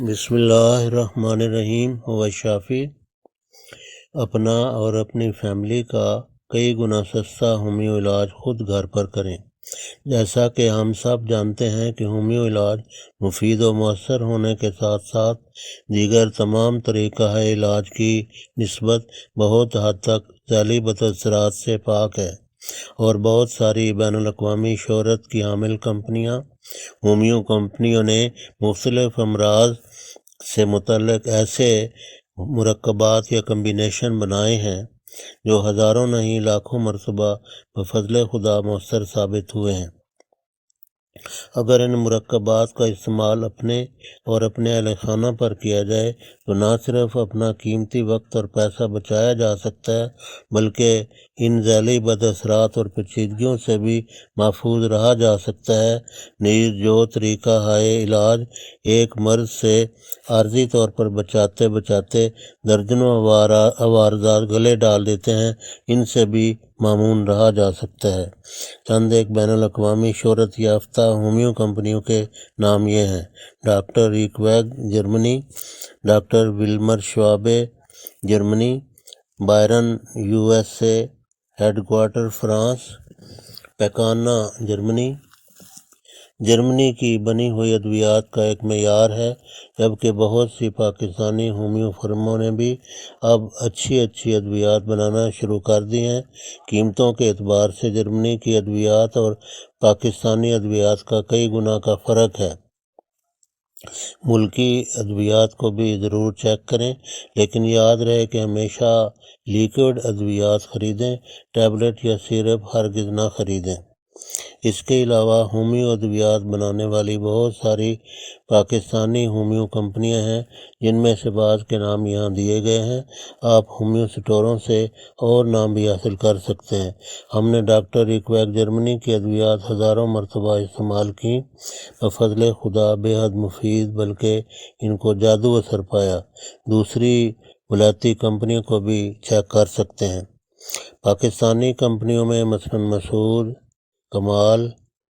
बिस्मिल्लाहिर्रहमानिर्रहीम व शाफ़ी। अपना और अपनी फैमिली का कई गुना सस्ता होम्यो इलाज खुद घर पर करें। जैसा कि हम सब जानते हैं कि होम्यो इलाज मुफीद व मौसर होने के साथ साथ दीगर तमाम तरीक़ा इलाज की। नस्बत बहुत हद तक जैली बदसरात से पाक है। और बहुत सारी बैन अवी शहरत की हामिल कंपनियाँ, होम्यो कंपनियों ने मुख्तलफ़ अमराज से मुतलक ऐसे मरकबात या कम्बिनेशन बनाए हैं, जो हज़ारों नहीं, लाखों मरतबा बफजल खुदा मौसर साबित हुए हैं। अगर इन मरकबात का इस्तेमाल अपने और अपने अहल खाना पर किया जाए तो ना सिर्फ़ अपना कीमती वक्त और पैसा बचाया जा सकता है, बल्कि इन जैली बदअसरात और पेचीदगियों से भी महफूज रहा जा सकता है। नीज जो तरीका हाय, इलाज, एक मर्ज से आर्जी तौर पर बचाते बचाते दर्जनों अवारदात गले डाल देते हैं। इनसे भी मामून रहा जा सकता है। चंद एक बैन अवी शहरत याफ्ता होम्यो कंपनियों के नाम ये हैं। Doctor Reckeweg, Germany. Doctor Willmar Schwabe, Germany. Boiron, USA. Headquarter France, Pekana, Germany. Germany की बनी हुई अद्वियात का एक मैार है, जबकि बहुत सी पाकिस्तानी होम्यो फर्मों ने भी अब अच्छी अच्छी अद्वियात बनाना शुरू कर दी हैं। कीमतों के अतबार से जर्मनी की अद्वियात और पाकिस्तानी अद्वियात का कई गुना का फ़र्क है। मुल्की अद्वियात को भी ज़रूर चेक करें, लेकिन याद रहे कि हमेशा लिक्विड अद्वियात ख़रीदें टैबलेट या सिरप हरगिज़ ना ख़रीदें। इसके अलावा होम्यो अद्वियात बनाने वाली बहुत सारी पाकिस्तानी होम्यो कंपनियाँ हैं, जिनमें से बाज़ के नाम यहाँ दिए गए हैं। आप होम्यो स्टोरों से और नाम भी हासिल कर सकते हैं। हमने डॉक्टर इकवैक जर्मनी की अद्वियात हज़ारों मरतबा इस्तेमाल की। फजल खुदा बेहद मुफीद, बल्कि इनको जादू असर पाया। दूसरी वलायती कंपनियों को भी चेक कर सकते हैं। पाकिस्तानी कंपनियों में मसलन Masood Kamal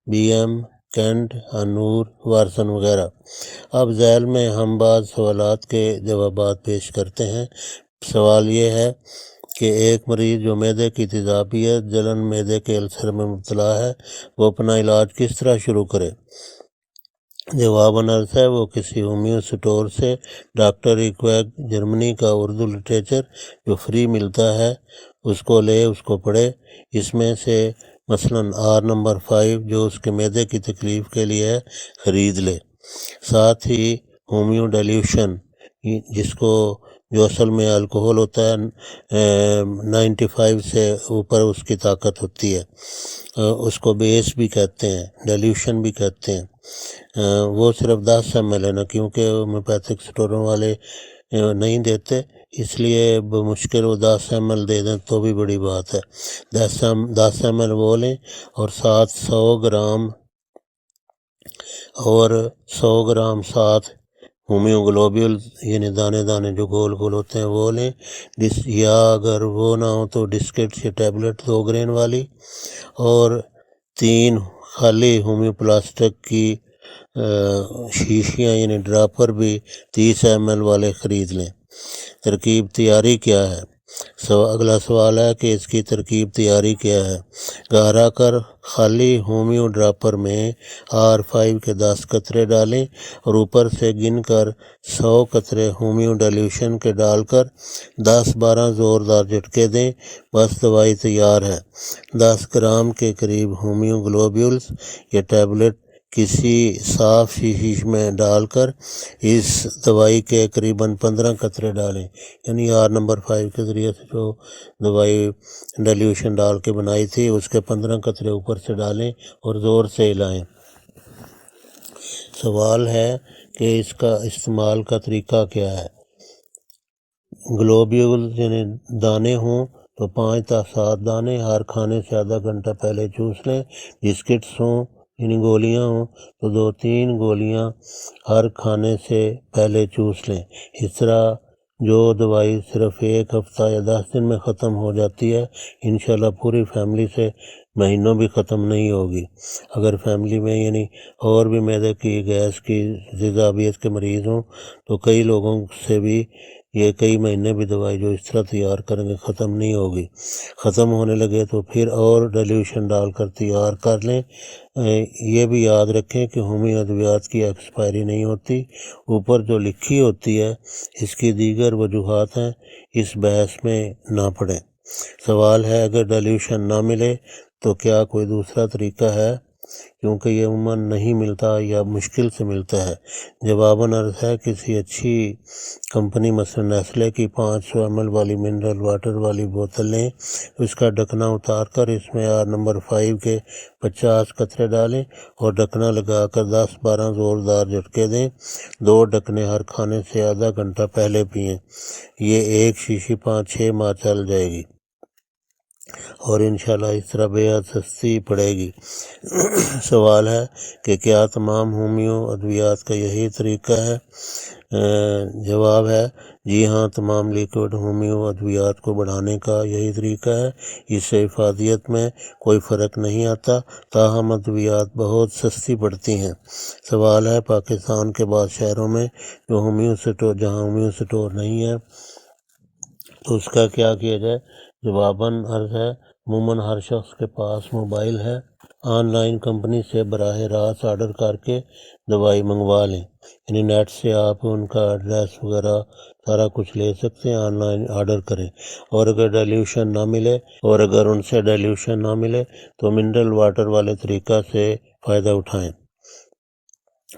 B M Kent अनूर वारसन वगैरह। अब जैल में हम बाद सवाल के जवाब पेश करते हैं। सवाल ये है कि एक मरीज़ जो मैदे की तेज़ाबियत, जलन मैदे के अल्सर में मुबतला है, वो अपना इलाज किस तरह शुरू करे? जवाब अर्थ है वो किसी होम्यो स्टोर से डॉक्टर इक्वैक जर्मनी का उर्दू लिटरेचर जो फ्री मिलता है, उसको ले, उसको पढ़े। इसमें से मसलन आर नंबर फाइव, जो उसके मैदे की तकलीफ़ के लिए है, ख़रीद ले। साथ ही होम्यो डेल्यूशन जिसको, जो असल में अल्कोहल होता है नाइन्टी फाइव से ऊपर उसकी ताकत होती है। उसको बेस भी कहते हैं, डेल्यूशन भी कहते हैं। वो सिर्फ़ दस एम एल है ना, क्योंकि होम्योपैथिक स्टोरों वाले नहीं देते। इसलिए मुश्किल वो दस एम एल दे दें तो भी बड़ी बात है। दस एम दस एम एल वो लें और साथ सौ ग्राम, और सौ ग्राम साथ होम्योग्लोब्यूल, यानी दाने दाने जो गोल गोल होते हैं वो लें। डिस, या अगर वो ना हो तो डिस्किट या टैबलेट दो ग्रेन वाली, और तीन खाली होम्योप्लास्टिक की शीशियाँ, यानी ड्रापर भी तीस एम वाले ख़रीद लें। तरकीब तैयारी क्या है। सव, अगला सवाल है कि इसकी तरकीब तैयारी क्या है? गहरा कर खाली होम्यो ड्रापर में आर फाइव के दस कतरे डालें और ऊपर से गिन कर सौ कतरे होम्यो डाल्यूशन के डालकर दस बारह ज़ोरदार झटके दें। बस दवाई तैयार है। दस ग्राम के करीब होम्यो ग्लोब्यूल्स या टैबलेट किसी साफ़ शीश में डालकर इस दवाई के करीबन पंद्रह कतरे डालें। यानी आर नंबर फाइव के ज़रिए से जो दवाई डल्यूशन डाल के बनाई थी, उसके पंद्रह कतरे ऊपर से डालें और ज़ोर से हिलाएँ। सवाल है कि इसका इस्तेमाल का तरीका क्या है? ग्लोब्यूल यानी दाने हों तो पाँच तक सात दाने, हर खाने से आधा घंटा पहले चूस लें, बिस्किट्स हों यानी गोलियाँ हों तो दो तीन गोलियाँ हर खाने से पहले चूस लें। इस तरह जो दवाई सिर्फ़ एक हफ़्ता या दस दिन में ख़त्म हो जाती है इन पूरी फैमिली से महीनों भी ख़त्म नहीं होगी। अगर फैमिली में यानी और भी मैदे की, गैस की तेज़ाबियत के मरीज़ हों तो कई लोगों से भी ये कई महीने भी दवाई जो इस तरह तैयार करेंगे, ख़त्म नहीं होगी। ख़त्म होने लगे तो फिर और डाइल्यूशन डालकर तैयार कर लें। ये भी याद रखें कि होमी अद्वियात की एक्सपायरी नहीं होती। ऊपर जो लिखी होती है, इसकी दीगर वजूहत हैं। इस बहस में ना पड़ें। सवाल है, अगर डाइल्यूशन ना मिले तो क्या कोई दूसरा तरीका है? क्योंकि ये उमन नहीं मिलता या मुश्किल से मिलता है। जवाबन अर्ज़ है किसी अच्छी कंपनी मसलन नेस्ले की पाँच सौ एम वाली मिनरल वाटर वाली बोतल लें उसका ढकना उतार कर इसमें आर नंबर फाइव के पचास कतरे डालें और ढकना लगाकर दस बारह ज़ोरदार झटके दें। दो ढकने हर खाने से आधा घंटा पहले पिएँ। ये एक शीशी पाँच छः माह चल जाएगी। और इन इस तरह बेहद सस्ती पड़ेगी। सवाल है कि क्या तमाम होमियो, अद्वियात का यही तरीका है? जवाब है, जी हाँ तमाम लिक्विड होमियो, अद्वियात को बढ़ाने का यही तरीका है। इससे हिफाजियत में कोई फ़र्क नहीं आता, ताहम अद्वियात बहुत सस्ती पड़ती हैं। सवाल है, पाकिस्तान के बाद शहरों में जो होमियो स्टोर जहाँ होमियो स्टोर नहीं है तो उसका क्या किया जाए? जवाबन अर्ज़ है। अमूमन हर शख्स के पास मोबाइल है। ऑनलाइन कंपनी से बरह रास्त आर्डर करके दवाई मंगवा लें। यानी नेट से आप उनका एड्रेस वगैरह सारा कुछ ले सकते हैं। ऑनलाइन ऑर्डर करें। और अगर डाइल्यूशन ना मिले, और अगर उनसे डाइल्यूशन ना मिले तो मिनरल वाटर वाले तरीका से फ़ायदा उठाएँ।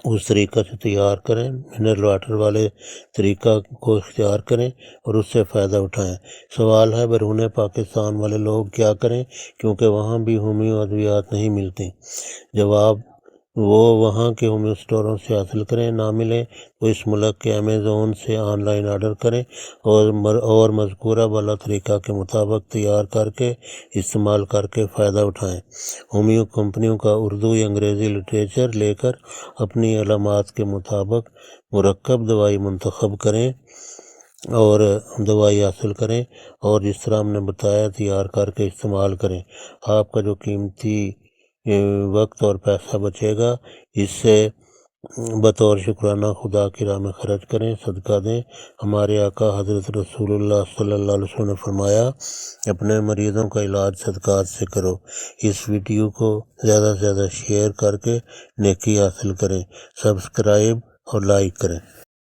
उस तरीक़ा से तैयार करें, मिनरल वाटर वाले तरीक़ा को इख्तियार करें और उससे फ़ायदा उठाएँ। सवाल है, बैरून पाकिस्तान वाले लोग क्या करें? क्योंकि वहाँ भी होम्यो अद्वियात नहीं मिलती। जवाब वो वहाँ के होम स्टोरों से हासिल करें ना मिले तो इस मुल्क के अमेज़ोन से ऑनलाइन ऑर्डर करें और मर, और मजकूरा वाला तरीक़ा के मुताबिक तैयार करके इस्तेमाल करके फ़ायदा उठाएँ। होमियो कंपनियों का उर्दू या अंग्रेज़ी लिटरेचर लेकर अपनी अलामत के मुताबिक मरकब दवाई मंतखब करें और दवाई हासिल करें और जिस तरह हमने बताया तैयार करके इस्तेमाल करें। आपका जो कीमती वक्त और पैसा बचेगा। इससे बतौर शुक्राना खुदा की राह में खर्च करें, सदका दें। हमारे आका हज़रत रसूलुल्लाह सल्लल्लाहु अलैहि वसल्लम ने फरमाया, अपने मरीज़ों का इलाज सदक़ात से करो। इस वीडियो को ज़्यादा से ज़्यादा शेयर करके नेकी हासिल करें, सब्सक्राइब और लाइक करें।